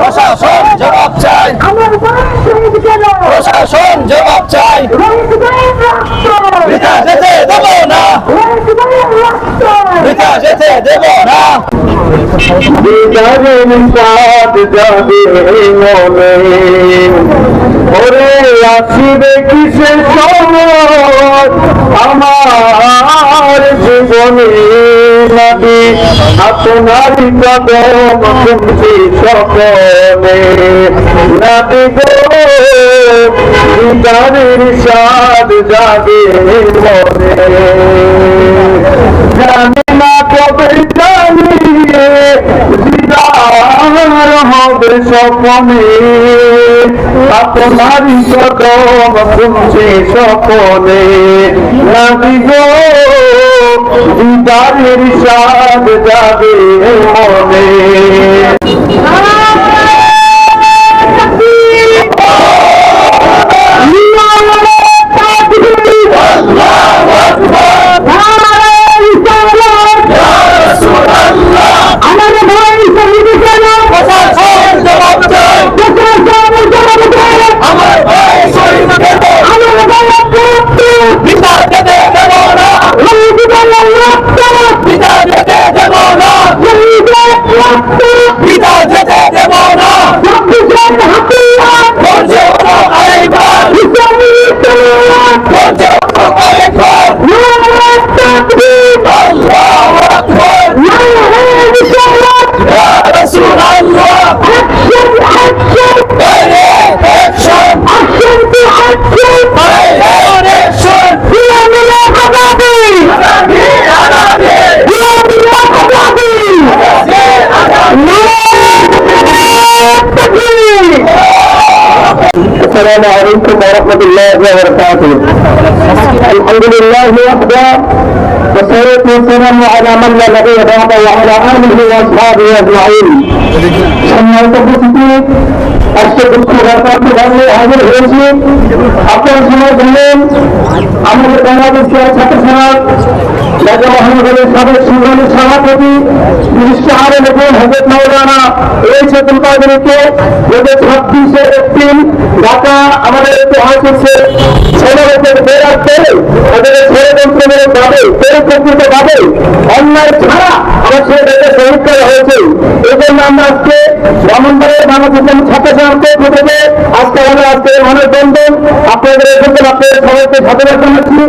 প্রশাসন জবাব চাই প্রশাসন জবাব চাই যেতে দেব না যেতে দেব না ওরে আসিবে কিসে সময় আমার জীবনে নদী আপনার কদম শুনছি সকলে নদী গো বিদারের সাথ যাবে মনে জানি না কবে দিদার হবে স্বপনে আপনারই কদম শুনছে স্বপনে নাবি গো দিদারের সাদ যাবে মনে আমার ভাই শহীদ কেন প্রশাসন জবাব চাই আমার ভাই শহীদ দেব আমার ভাই বৃথা যেতে দেব না বৃথা যেতে দেব না বৃথা যেতে দেব না বলছে ওরা আরেকবার বলছে ওরা আরেকবার আল্লাহু আকবার ইয়া রাসূলুল্লাহ ডাইরেক্ট অ্যাকশন ডাইরেক্ট অ্যাকশন আগামী আগামী السلام عليكم ورحمة الله وبركاته الحمد لله وحده والصلاة والسلام على من لا نبي بعده وعلى آله وأصحابه أجمعين সম্মানিত উপস্থিতি আজকে দুঃখ ব্যাপারটি জানিয়ে হাজির হয়েছি আপনারা সবাই জানেন আমাদের বাংলাদেশ ছাত্র সমাজ রাজা মহানগরের সাবেক সংগ্রামী সভাপতি মিনিস্টার নতুন হজরত মৌলানা এই চেতন কাদেরকে গত ছাব্বিশে এপ্রিল ঢাকা আমাদের ইতিহাস হচ্ছে ষোলোদের বেরার পেরে তাদের ষড়যন্ত্রের ভাবে পরিকল্পিত ভাবে অন্যায় ছাড়া আমার ছেলেদেরকে শহীদ করা হয়েছে। এই জন্য আমরা আজকে ব্রাহ্মণবাড়ির বাংলাদেশ ছাত্র সমাজকে প্রথমে আজকে আমাদের আজকে মনের বন্ধন আপনাদের এখানে আপনাদের সবাইকে সাধনা জানাচ্ছি।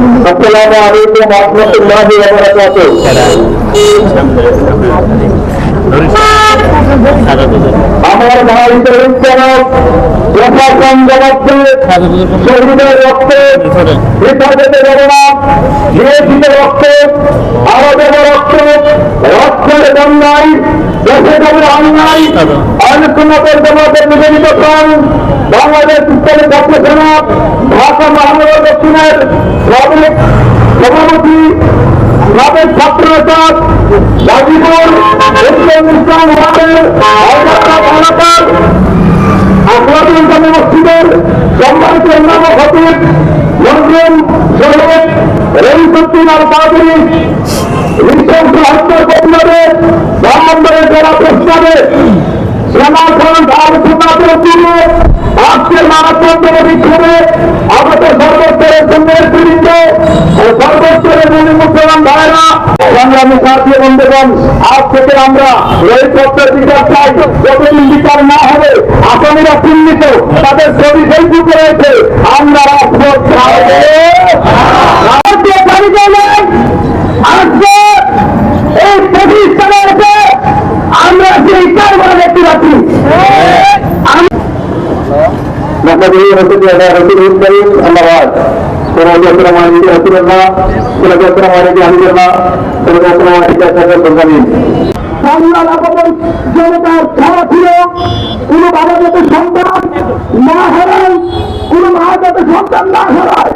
আসসালামু আলাইকুম রহমতুল্লাহি ওয়া বারাকাতুহু। আমার ভাই আলোচনাতের জমাতের নিবেদিত বাংলাদেশ উত্তরে ছাত্র সেনা ঢাকা মহানগর দক্ষিণের সভাপতি ছাত্র নেতা, গাজীপুর ইসলাম ইসলাম সম্মানিত অন্যান্য খতিব মজলুম শহীদ রহিসুদ্দিন আল কাদরি নৃশংস হত্যার প্রতিবাদে ব্রাহ্মণবাড়ির প্রস্তাবে সেনাখন ভারতের দিয়ে আজকের মানববন্ধ বিক্ষোভে আমাদের সর্বস্তরের জন্মের বিরুদ্ধে সর্বস্তরের মনে মুসলমান ভাইরা সংগ্রামী সাথী বন্ধুগণ, আজ থেকে আমরা এই তত্ত্বের বিচার চাই। যতদিন বিচার না হবে, আসামিরা চিহ্নিত, তাদের ছবি ফেসবুকে রয়েছে। আমরা। আজকে এই প্রতিষ্ঠানের আমরা সেই نحمده ونصلي على رسوله الكريم اما بعد صلى الله وسلم على نبينا رسول الله صلى الله وسلم على نبينا حبيب الله صلى الله وسلم على نبينا سيد المرسلين বাংলার আগমন জনতার ছাড়া ছিল কোন বাবা যাতে সন্তান না হারায় কোন মা যাতে সন্তান না হারায়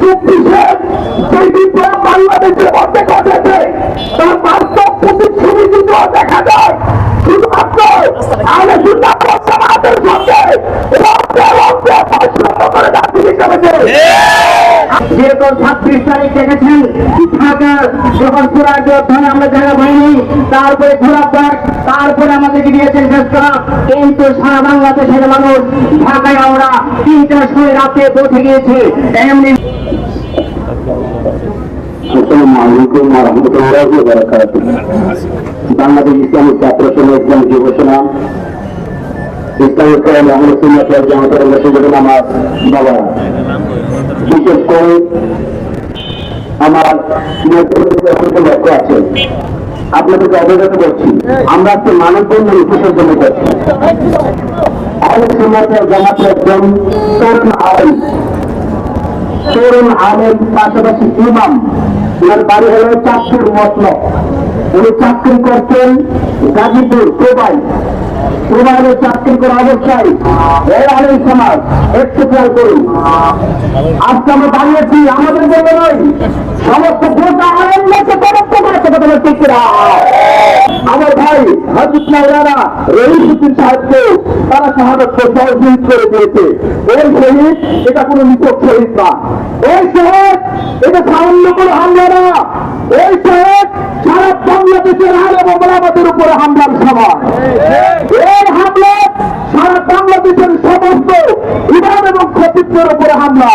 চব্বিশে যে বিপ্লব বাংলাদেশের মধ্যে ঘটেছে তার বাস্তব প্রতিচ্ছবি কিন্তু দেখা যায় শুধুমাত্র বিশ তারিখ দেখেছেন ঢাকা যখন সুরাজ অধ্যয়নে আমরা জায়গা পাইনি তারপরে ঘোরা পাক তারপরে আমাদেরকে দিয়েছেন শেষ করা। কিন্তু সারা বাংলাদেশের মানুষ ঢাকায় আমরা তিনটার সময় রাতে পৌঁছে গিয়েছি এমনি বাংলাদেশ ইসলামী ছাত্র সংঘ ইসলাম যুব সেনা ইসলামী আমার বাবারা। বিশেষ করে আমার লক্ষ্য আছে। আপনাদেরকে অবগত করছি, আমরা আজকে মানববন্ধন কিসের জন্য করছি ওয়াল জামাতের একজন তরুণ আলেম তরুণ আলেম, পাশাপাশি ইমাম, ওনার বাড়ি হলো চাঁদপুর মতলব উনি চাকরি করতেন গাজীপুর প্রবাই প্রবাইলে চাকরি করা অবস্থায় আলেম সমাজ, একটু খেয়াল করুন আজকে আমরা দাঁড়িয়েছি আমাদের জন্য নয়, সমস্ত গোটা আনন্দ তরক্ষ তোমার কথা আমার রহিসুদ্দিন সাহেবকে তারা করে দিয়েছে। এই শহীদ, এটা কোনো নিচক শহীদ না। এই শহীদ, এটা সামান্য কোনো হামলা না। এই শহীদ, সারা বাংলাদেশের আলে মোবালাবাদের উপরে হামলার সময়। এই হামলা বাংলাদেশের সমস্ত ইমাম এবং খতিবদের উপরে হামলা।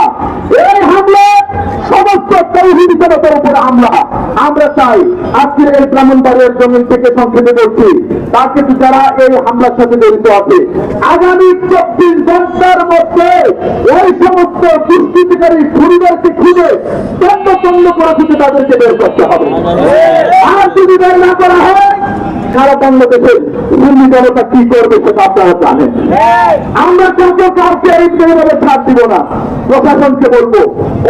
এই হামলা সমস্ত তৌহিদি জনতার উপরে হামলা। আমরা চাই আজকের এই ব্রাহ্মণবাড়িয়ার জমিন থেকে সংক্ষেপে বলছি তাকে যারা এই হামলার সাথে জড়িত আছে আগামী চব্বিশ ঘণ্টার মধ্যে ওই সমস্ত দুষ্কৃতিকারী খুনিদেরকে খুঁজে তন্ন তন্ন করে তাদেরকে বের করতে হবে। আর যদি বের না করা হয় সারা বাংলাদেশের সুন্নি জনতা কি করবে সেটা আপনারা জানেন। আমরা কাউকে কাউকে এই এইভাবে ছাড় দিব না। প্রশাসনকে বলব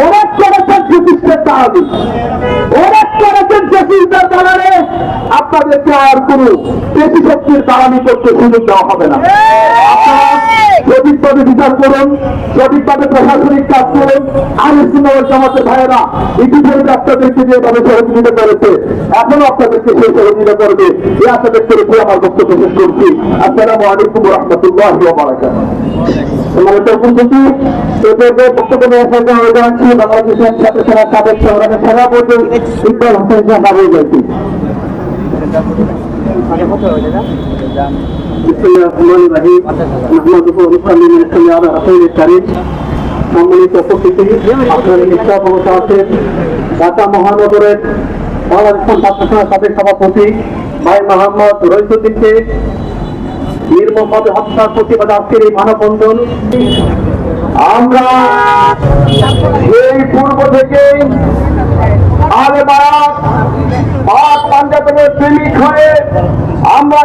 অনেক করেছেন ব্রিটিশদের দালালি অনেক করেছেন ব্রিটিশদের দালালে আপনাদেরকে আর কোন পেশি শক্তির দালালি করতে সুযোগ দেওয়া হবে না। সঠিকভাবে বিচার করুন সঠিকভাবে প্রশাসনিক কাজ করুন। আর ইসলাম জামাতের ভাইয়েরা ইতিপূর্বে আপনাদেরকে যেভাবে সহযোগিতা করেছে এখনও আপনাদেরকে সেই সহযোগিতা করবে। এই আশা ব্যক্ত রেখে আমার বক্তব্য শেষ করছি আসসালামু আলাইকুম রহমতুল্লাহ বারাকাত সম্মানিত উপস্থিতি এদের বক্তব্য নিয়ে আসার জন্য জানাচ্ছি বাংলাদেশের ছাত্র সেনা সাবেক সংগ্রামের সভাপতি ইকবাল হোসেন শাহ বাবু যাচ্ছি بسم الله الرحمن الرحيم نحمده ونصلي ونسلم على رسول الكريم সম্মানিত উপস্থিতি আপনার ইচ্ছা অবস্থা আছে ঢাকা মহানগরের বাংলাদেশ ছাত্র সংঘ সাবেক সভাপতি ভাই মোহাম্মদ রইসুদ্দিনকে বীর মোহাম্মদ হত্যার প্রতিবাদ আজকের এই মানববন্ধন। আমরা এই পূর্ব আমরা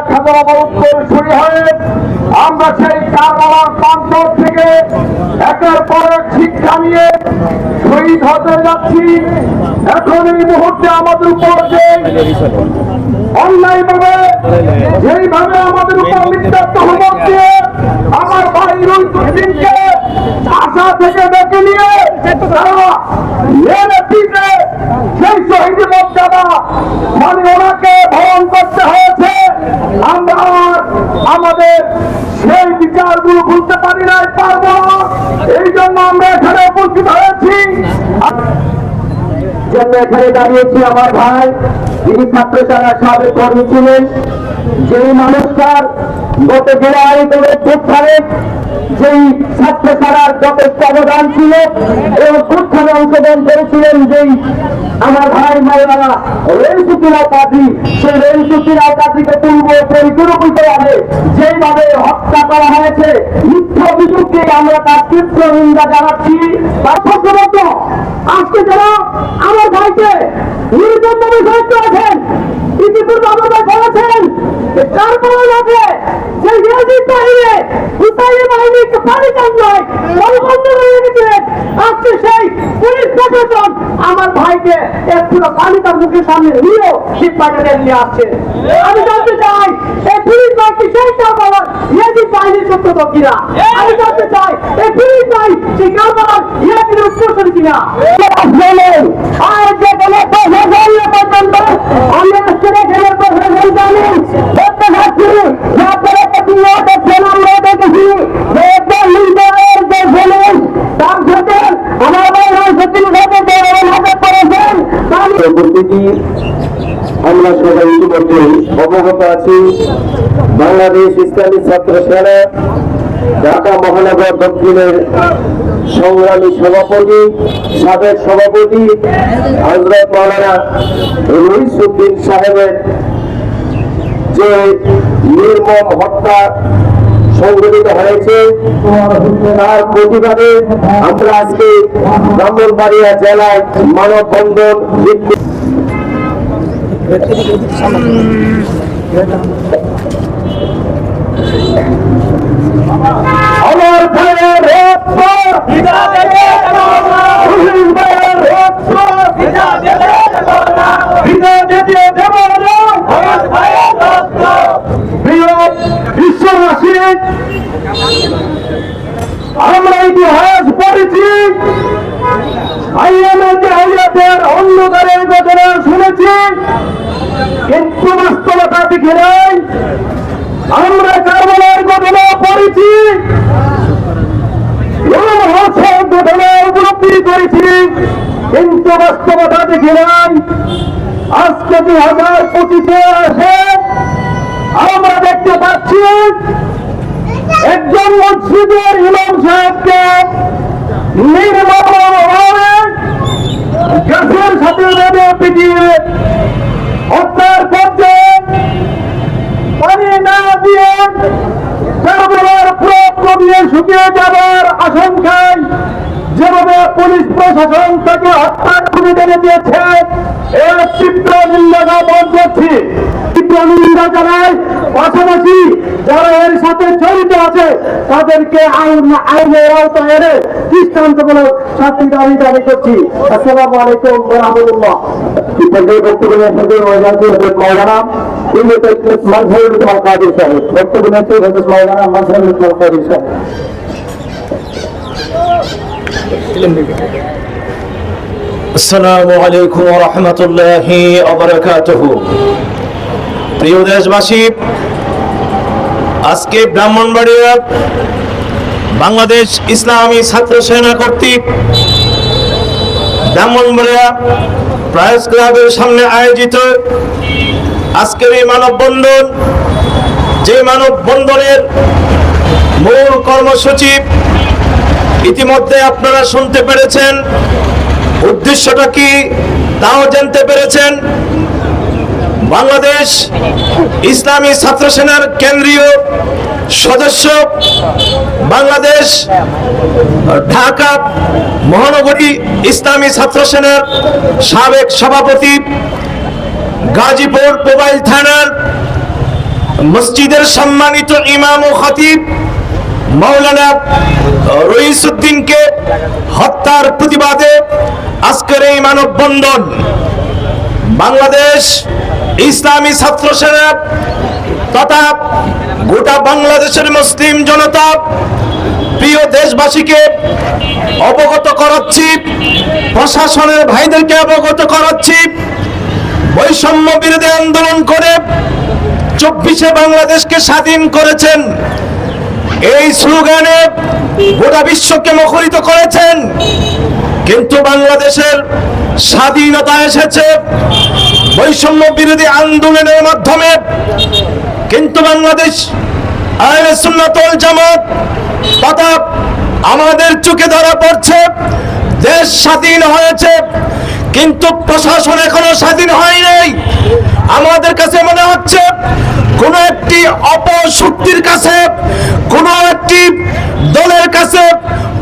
আমরা থেকে নিয়ে শহীদ হতে যাচ্ছি। এখন এই মুহূর্তে আমাদের উপর যে অন্যায় ভাবে যেইভাবে আমাদের উপর মিথ্যা তহমত দিয়ে আমার ভাই রুলকে আশা থেকে ডেকে নিয়ে তারা মেরে পিঠে সেই শহীদ মর্যাদা মানে ওনাকে ভরণ করতে হয়েছে। আমরা আমাদের সেই বিচারগুলো ভুলতে পারি নাই পারব এই জন্য আমরা এখানে উপস্থিত হয়েছি। জন্য এখানে দাঁড়িয়েছি আমার ভাই। যিনি ছাত্র সেনার সাবেক কর্মী ছিলেন। যেই মানুষটার গত জেলায় করে উত্থানে যেই ছাত্র সেনার যথেষ্ট অবদান ছিল এবং উত্থানে অংশগ্রহণ করেছিলেন যেই আমার ভাই মায়েরা রেলসুকিরাও কাজী সেই রেলসুকিরাও কাজীকে পূর্ব পরিকল্পিতভাবে যেইভাবে হত্যা করা হয়েছে, মিথ্যা অভিযোগকে আমরা তার তীব্র নিন্দা জানাচ্ছি, তার প্রথমত আজকে যারা আমার ভাইকে নির্মমভাবে সাহায্য আছেন ইতিপূর্বে আমার বলেছেন তারপরে লাগবে যে ইয়াজিদ বাহিনী হুসাইনি বাহিনীকে পানি কামড়ায় বলবন্ধ করে রেখেছিলেন আজকে সেই পুলিশ প্রশাসন আমার ভাইকে একটু পানি তার মুখের সামনে নিয়েও পাঠাতে নিয়ে আসছে। আমি জানতে চাই, এই পুলিশ বাহিনী সেই কারবার ইয়াজিদ বাহিনীর সত্যত কিনা? আমি জানতে চাই, এই পুলিশ বাহিনী সেই কারবার ইয়াজিদের উত্তর কিনা? আর যে প্রশাসন পর্যন্ত আমি বিষয়টি আমরা সবাই ইতিমধ্যে অবগত আছি। বাংলাদেশ ইসলামী ছাত্র সেনা ঢাকা মহানগর দক্ষিণের সংগ্রামী সভাপতি, সাবেক সভাপতি হজরত মাওলানা রইসুদ্দিন সাহেবের যে নির্মম হত্যা সংঘটিত হয়েছে, তার প্রতিবাদে আমরা আজকে ব্রাহ্মণবাড়িয়া জেলায় মানববন্ধন বিক্ষোভ আমার ভাইয়ের রক্ত পিতা দেবে না শহীদ ভাইয়ের রক্ত পিতা দেবে না বিনা যেতে দেব না আমার ভাইয়ের রক্ত বিশ্ববাসী আমরা ইতিহাস পড়েছি। জাহিলিয়াতের অন্ধকারের ঘটনা শুনেছি। কিন্তু বাস্তবতা দেখে নাই। আমরা কারবালার ঘটনা পড়েছি। ঘটনা উপলব্ধি করেছি। কিন্তু বাস্তবতা দেখে নাই। আজকে দুই হাজার পঁচিশে আসে, আমরা দেখতে পাচ্ছি একজন মসজিদের ইমাম সাহেবকে গ্যাসের সাথে পিটিয়ে হত্যার পর্যায়ে পানি না দিয়ে কারবালার প্রয়োগ দিয়ে শুকিয়ে আশঙ্কায় যেভাবে পুলিশ প্রশাসন তাকে হত্যার খুবই টেনে দিয়েছে, এর তীব্র নিন্দা জ্ঞাপন করছি। তীব্র নিন্দা জানায় পাশাপাশি যারা এর সাথে জড়িত আছে, তাদেরকে আইন, আইনের আওতায় এনে দৃষ্টান্তমূলক শাস্তি দাবি দাবি করছি। আসসালামু আলাইকুম রহমতুল্লাহ ইত্যাদি বক্তব্য এসেছে মৌলানা হজরত সাহেব আসসালামু আলাইকুম প্রিয় দেশবাসী, আজকে ব্রাহ্মণবাড়িয়া বাংলাদেশ ইসলামী ছাত্র সেনা কর্তৃক ব্রাহ্মণবাড়িয়া ক্লাবের সামনে আয়োজিত আজকের এই মানববন্ধন। যে মানববন্ধনের মূল কর্মসূচি ইতিমধ্যে আপনারা শুনতে পেরেছেন। উদ্দেশ্যটা কি তাও জানতে পেরেছেন? বাংলাদেশ ইসলামী ছাত্র সেনার কেন্দ্রীয় সদস্য বাংলাদেশ, ঢাকা মহানগরী ইসলামী ছাত্র সেনার সাবেক সভাপতি, গাজীপুর মোবাইল থানার মসজিদের সম্মানিত ইমাম ও খতিব মৌলানা রইসুদ্দিনকে হত্যার প্রতিবাদে আজকের এই মানববন্ধন। বাংলাদেশ ইসলামী ছাত্র সেনা তথা গোটা বাংলাদেশের মুসলিম জনতা, প্রিয় দেশবাসীকে অবগত করাচ্ছি, প্রশাসনের ভাইদেরকে অবগত করাচ্ছি বৈষম্য বিরোধী আন্দোলন করে চব্বিশে বাংলাদেশকে স্বাধীন করেছেন। এই স্লোগানে গোটা বিশ্বকে মুখরিত করেছেন। কিন্তু বাংলাদেশের স্বাধীনতা এসেছে, বৈষম্য বিরোধী আন্দোলনের মাধ্যমে। কিন্তু বাংলাদেশ আহলে সুন্নাতুল জামাত, তথা আমাদের চোখে ধরা পড়ছে, দেশ স্বাধীন হয়েছে, কিন্তু প্রশাসন এখনও স্বাধীন হয় নাই আমাদের কাছে মনে হচ্ছে কোন একটি অপশক্তির কাছে, কোন একটি দলের কাছে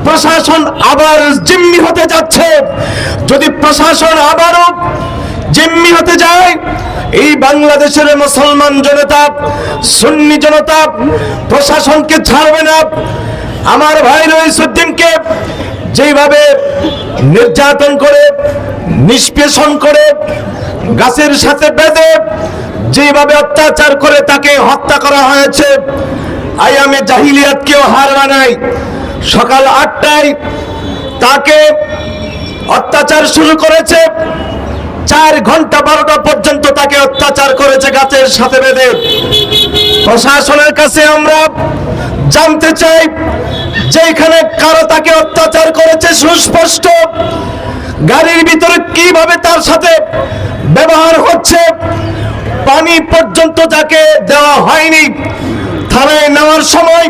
প্রশাসন আবার জিম্মি হতে যাচ্ছে। যদি প্রশাসন আবারও জিম্মি হতে যায়, এই বাংলাদেশের মুসলমান জনতা, সুন্নি জনতা প্রশাসনকে ছাড়বে না। আমার ভাই রইসুদ্দিনকে যেভাবে নির্যাতন করে, নিষ্পেষণ করে গাছের সাথে বেঁধে যেভাবে অত্যাচার করে তাকে হত্যা করা হয়েছে আয়ামে জাহিলিয়াতকেও হার মানায় সকাল আটটায় তাকে অত্যাচার শুরু করেছে। চার ঘণ্টা বারোটা পর্যন্ত তাকে অত্যাচার করেছে গাছের সাথে বেঁধে। প্রশাসনের কাছে আমরা জানতে চাই, যেখানে কারও তাকে অত্যাচার করেছে সুস্পষ্ট। গাড়ির ভিতরে কীভাবে তার সাথে ব্যবহার হচ্ছে। পানি পর্যন্ত যাকে দেওয়া হয়নি, থানায় নেওয়ার সময়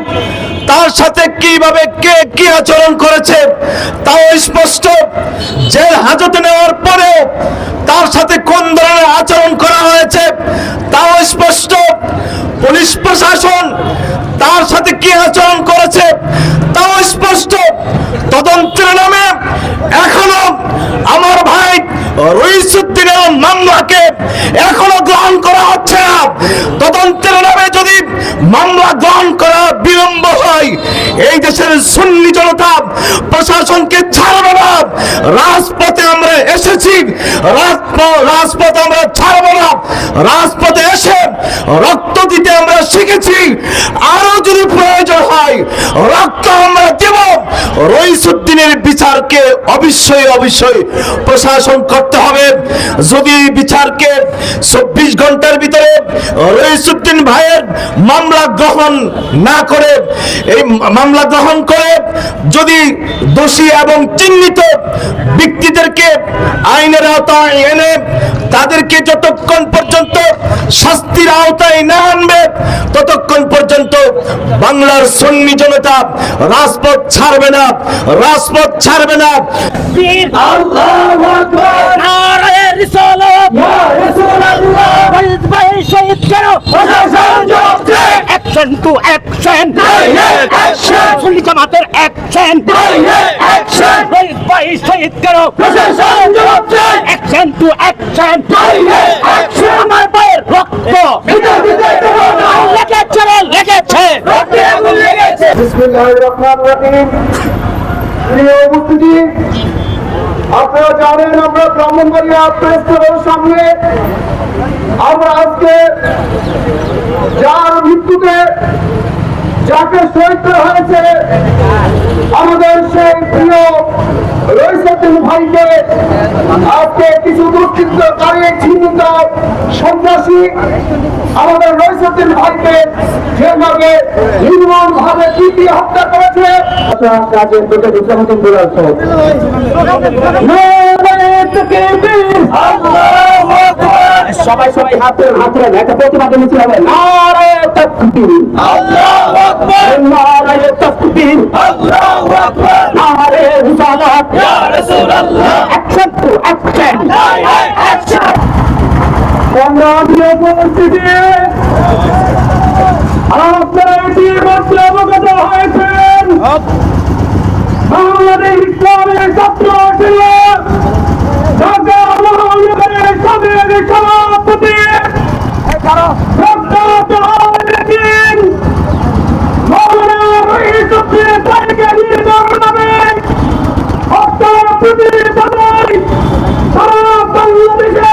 তার সাথে কীভাবে কে কি আচরণ করেছে, তাও স্পষ্ট। জেল হাজতে নেওয়ার পরে তার সাথে কোন ধরনের আচরণ করা হয়েছে, তাও স্পষ্ট। পুলিশ প্রশাসন তার সাথে কি আচরণ করেছে, তাও স্পষ্ট। তদন্তের নামে এখনও আমার রইসুদ্দিনের মামলাকে এখনও গ্রহণ করা হচ্ছে না। তদন্তের নামে যদি মামলা গ্রহণ করা বিলম্ব হয়, এই দেশের সুন্নি জনতা প্রশাসনকে ছাড়বে না। রাজপথে আমরা এসেছি, রাজপ- রাজপথ আমরা ছাড়বো না। রাজপথে এসে রক্ত দিতে আমরা শিখেছি। আরও যদি প্রয়োজন হয়, রক্ত আমরা রইসুদ্দিনের বিচারকে অবশ্যই অবশ্যই প্রশাসন করতে হবে। যদি বিচারকে চব্বিশ ঘণ্টার ভিতরে রইসুদ্দিন ভাইয়ের মামলা গ্রহণ না করে, এই মামলা গ্রহণ করে, যদি দোষী এবং চিহ্নিত ব্যক্তিদেরকে আইনের আওতায় এনে তাদেরকে যতক্ষণ পর্যন্ত শাস্তির আওতায় না আনবে ততক্ষণ পর্যন্ত বাংলার সন্নি জনতা রাজপথ ছাড়বে না রাজপথ ছাড়বে না। Action to action! সুন্নি জামাতের অ্যাকশন! শহীদ করো। অ্যাকশন টু অ্যাকশন আমার রক্ত ভিতর ভিতর দেবো না লেগেছে রে, লেগেছে রক্তে আগুন লেগেছে বিসমিল্লাহির রহমানির রহিম প্রিয় উপস্থিতি আপনারা জানেন আমরা ব্রাহ্মণবাড়িয়া ক্লাবের সামনে আমরা আজকে যার মৃত্যুতে যাকে শহীদ করা হয়েছে আমাদের সেই প্রিয় রইসুদ্দিন ভাইকে। আজকে কিছু দুষ্কৃতকারী চিহ্নিত সন্ত্রাসী আমাদের রইসুদ্দিন ভাইকে। যেভাবে নির্মম ভাবে পিটি হত্যা করেছে। কাজের তোকে ইসলামুদ্দিন বলে আসো। আল্লাহু আকবার সবাই সবাই হাতে হাতে একটা প্রতিবাদ মিছিল হবে নারে তাকবীর আল্লাহু আকবার নারে তাকবীর আল্লাহু আকবার নারে রিসালাত ইয়া রাসূলুল্লাহ অ্যাকশন বাংলাদেশ ইসলামের ছাত্র সাবেক সভাপতি প্রজ্ঞাত আলমগীর মৌলানা রহিসুদ্দিন তারিখে নির্দেশ নামে হত্যার প্রতিবাদে সারা বাংলাদেশে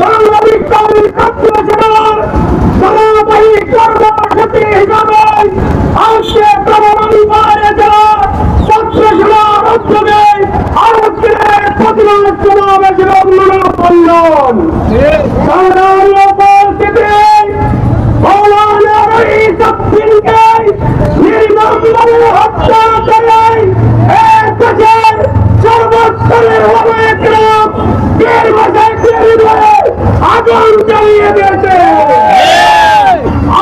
বাংলাদেশ ইসলামী ছাত্র সেনার ধারাবাহী কর্মসূচি হিসাবে আজকে প্রমাণ পায় যারা ছাত্র সেনার উদ্যোগে আজকে প্রতিবাদ সমাবেশের অন্যান্য করলেন সাধারণ উপস্থিতি মৌলানা রহিসুদ্দিনকে নির্মমভাবে হত্যা করে এক দেশের সর্বস্তরের ওলামায়ে-কেরাম দেড় মাসে তৈরি করে আগুন জ্বালিয়ে দিয়েছে।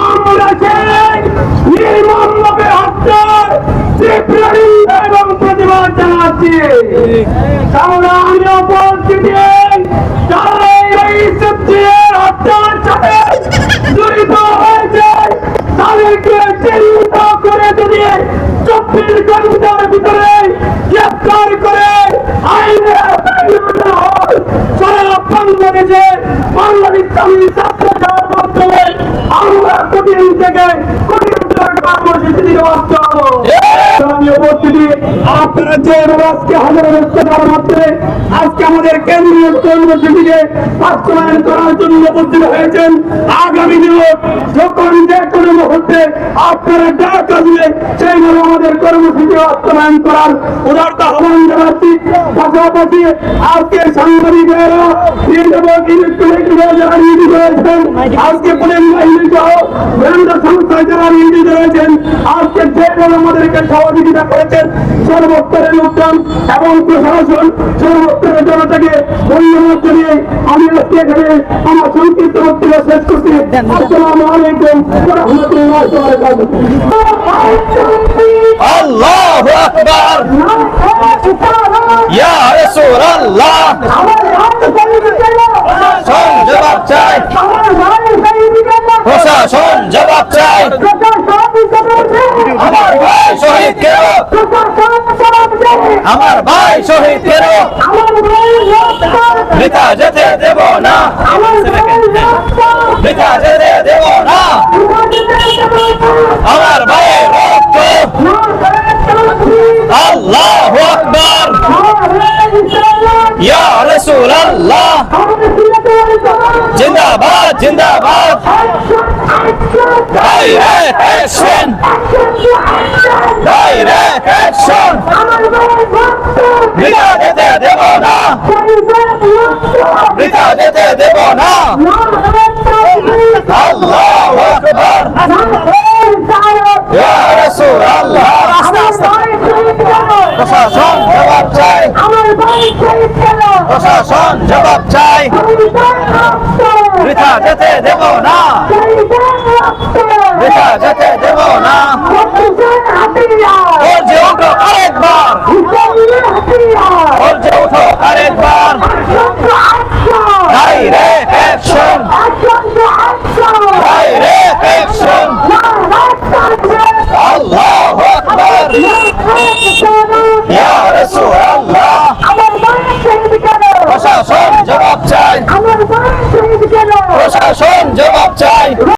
আমরা সেই নির্মমভাবে হত্যার তীব্র এবং প্রতিবাদ জানাচ্ছি। কারণ আমি হত্যার সাথে জড়িত হয়েছে তাদেরকে চিহ্নিত করে যদি চব্বিশ ঘণ্টার ভিতরে গ্রেফতার করে আইনে আওতায় আনা হয় সারা বাংলাদেশে বাংলাদেশ ইসলামী ছাত্র সভার মাধ্যমে আমরা কঠিন থেকে কঠিনতর কর্মসূচি দিতে বাধ্য হব আমি উপস্থিতি আপনারা আজকে আমাদের কেন্দ্রীয় কর্মসূচিকে হয়েছেন। আগামী দিনে যখন যে কোনো মুহূর্তে আপনারা ডাকা দিলে সেইভাবে আমাদের কর্মসূচি বাস্তবায়ন করার উদারত আহ্বান জানাচ্ছি। পাশাপাশি আজকে সাংবাদিকেরা ইলেকট্রনিক যারা নিয়োজিত রয়েছেন আজকে পুলিশ বাহিনী সহ বিভিন্ন সংস্থায় যারা নিয়োজিত রয়েছেন আজকে যে আমাদেরকে সহযোগিতা করেছেন সর্বোত্তরের লোকজন এবং প্রশাসন সর্বোত্তরের জনতাকে ধন্যবাদ জানিয়ে আমি আজকে এখানে আমার সংক্ষিপ্ত বক্তব্য শেষ করছি আসসালামু আলাইকুম রাহমাতুল্লাহি আল্লাহু আকবার। প্রশাসন জবাব চাই। আমার ভাই শহীদ কেন? আমার ভাই শহীদ কেন? নেতা যেতে দেব না। আমার আল্লাহু ইয়া রাসূলুল্লাহ। জিন্দাবাদ জিন্দাবাদ। ডাইরেক্ট অ্যাকশন ডাইরেক্ট অ্যাকশন নেতা যেতে দেব না। নেতা যেতে দেব না আল্লাহু প্রশাসন জবাব চাই আমার ভাই শহীদ কেন প্রশাসন জবাব চাই নেতা যেতে দেব না। প্রশাসন জবাব চাই।